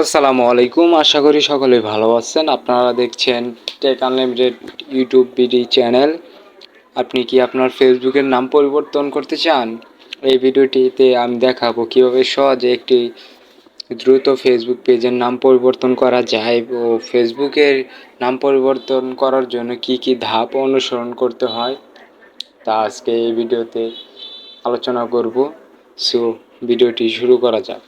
আসসালামু আলাইকুম, আশা করি সকলেই ভালো আছেন। আপনারা দেখছেন Tech Unlimited YouTube BD channel আপনি কি আপনার ফেসবুকের নাম পরিবর্তন করতে চান? এই ভিডিওটিতে আমি দেখাবো কীভাবে সহজে একটি দ্রুত ফেসবুক পেজের নাম পরিবর্তন করা যায় ও ফেসবুকের নাম পরিবর্তন করার জন্য কি কি ধাপ অনুসরণ করতে হয় তা আজকে এই ভিডিওতে আলোচনা করব। সো ভিডিওটি শুরু করা যাক।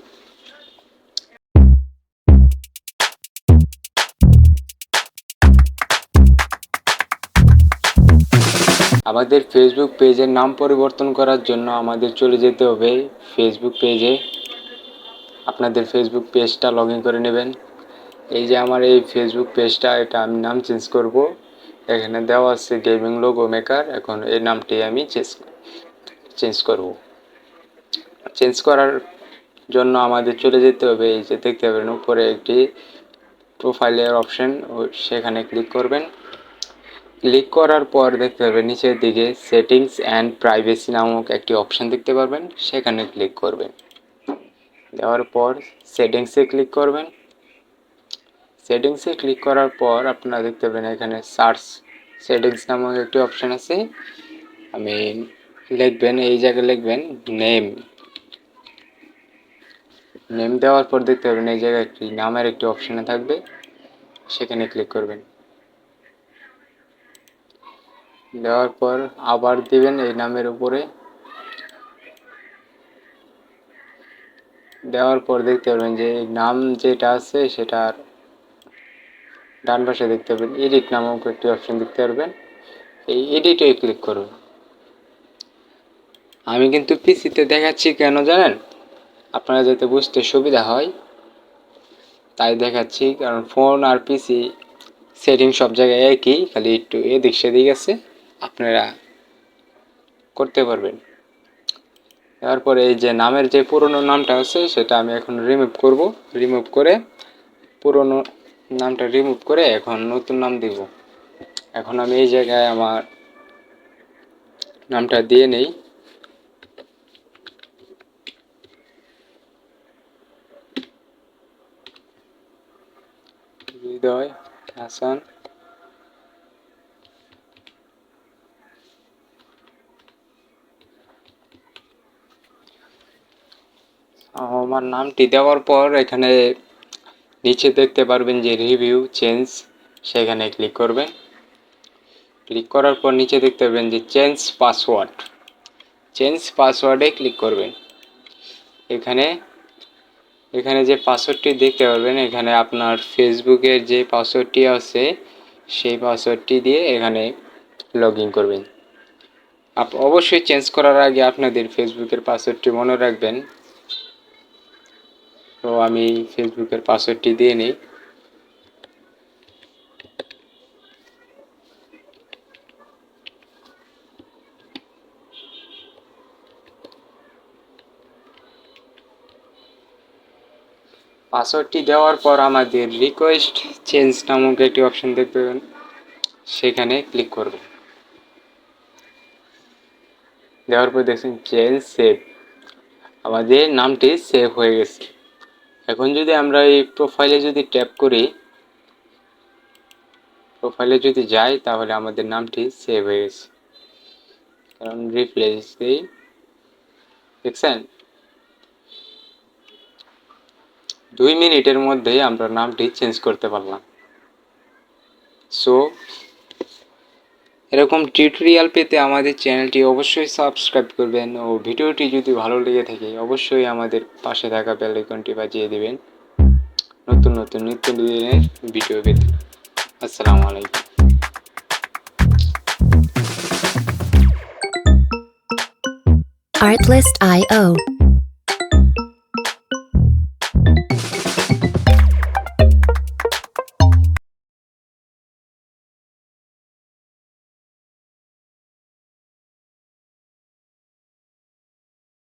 আমাদের ফেসবুক পেজের নাম পরিবর্তন করার জন্য আমাদের চলে যেতে হবে ফেসবুক পেজে আপনাদের ফেসবুক পেজটা লগ করে নেবেন। এই যে আমার এই ফেসবুক পেজটা এটা আমি নাম চেঞ্জ করব। এখানে দেওয়া আছে গেমিং লোগো মেকার এখন এই নামটি আমি চেঞ্জ চেঞ্জ করব। চেঞ্জ করার জন্য আমাদের চলে যেতে হবে, এই যে দেখতে পাবেন উপরে একটি প্রোফাইলের অপশন সেখানে ক্লিক করবেন। ক্লিক করার পর দেখতে পাবেন নিচের দিকে সেটিংস অ্যান্ড প্রাইভেসি নামক একটি অপশন দেখতে পারবেন, সেখানে ক্লিক করবেন। দেওয়ার পর সেটিংসে ক্লিক করবেন। সেটিংসে ক্লিক করার পর আপনারা দেখতে পাবেন এখানে সার্চ সেটিংস নামক একটি অপশন আছে। আমি লিখবেন, এই জায়গায় লিখবেন নেম নেম দেওয়ার পর দেখতে পাবেন এই জায়গায় একটি, নামের একটি অপশনে থাকবে, সেখানে ক্লিক করবেন। দেওয়ার পর আবার দিবেন এই নামের উপরে। দেওয়ার পর দেখতে পাবেন যে এই নাম যেটা আছে সেটার ডান পাশে দেখতে পাবেন এডিট নামক একটি অপশন দেখতে পারবেন। এই এডিটে ক্লিক করুন। আমি কিন্তু পিসিতে দেখাচ্ছি কেন জানেন? আপনারা যাতে বুঝতে সুবিধা হয়, তাই দেখাচ্ছি। কারণ ফোন আর পিসি সেটিং সব জায়গায় একই, খালি একটু এদিক সেদিক আছে। আপনারা করতে পারবেন। তারপরে এই যে নামের যে পুরনো নামটা আছে, সেটা আমি এখন রিমুভ করব। রিমুভ করে পুরনো নামটা রিমুভ করে এখন নতুন নাম দিব। এখন আমি এই জায়গায় আমার নামটা দিয়ে নেই। হৃদয় হাসান। আমার নামটি দেওয়ার পর এখানে নিচে দেখতে পারবেন যে রিভিউ চেঞ্জ সেখানে ক্লিক করবেন। ক্লিক করার পর নিচে দেখতে পাবেন যে চেঞ্জ পাসওয়ার্ড চেঞ্জ পাসওয়ার্ডে ক্লিক করবেন। এখানে এখানে যে পাসওয়ার্ডটি দেখতে পারবেন, এখানে আপনার ফেসবুকের যে পাসওয়ার্ডটি আছে, সেই পাসওয়ার্ডটি দিয়ে এখানে লগ করবেন। অবশ্যই চেঞ্জ করার আগে আপনাদের ফেসবুকের পাসওয়ার্ডটি মনে রাখবেন। তো আমি ফেসবুকের পাসওয়ার্ডটি দিয়ে নিই। পাসওয়ার্ডটি দেওয়ার পর আমাদের রিকোয়েস্ট চেঞ্জ নামক একটি অপশন দেখতে সেখানে ক্লিক করবেন। দেওয়ার পর দেখছেন চেঞ্জ সেভ আমাদের নামটি সেভ হয়ে গেছে। এখন যদি আমরা এই প্রোফাইলে যদি ট্যাপ করি প্রোফাইলে যদি যাই, তাহলে আমাদের নামটি সেভ হয়ে গেছে। কারণ রিপ্লেস দিই দেখছেন? দুই মিনিটের মধ্যেই আমরা নামটি চেঞ্জ করতে পারলাম। সো এরকম টিউটোরিয়াল পেতে আমাদের চ্যানেলটি অবশ্যই সাবস্ক্রাইব করবেন ও ভিডিওটি যদি ভালো লেগে থাকে অবশ্যই আমাদের পাশে থাকা বেল আইকনটি বাজিয়ে দেবেন। নতুন নতুন নিত্য দিনের ভিডিও পেতে। আসসালামু আলাইকুম। Artlist.io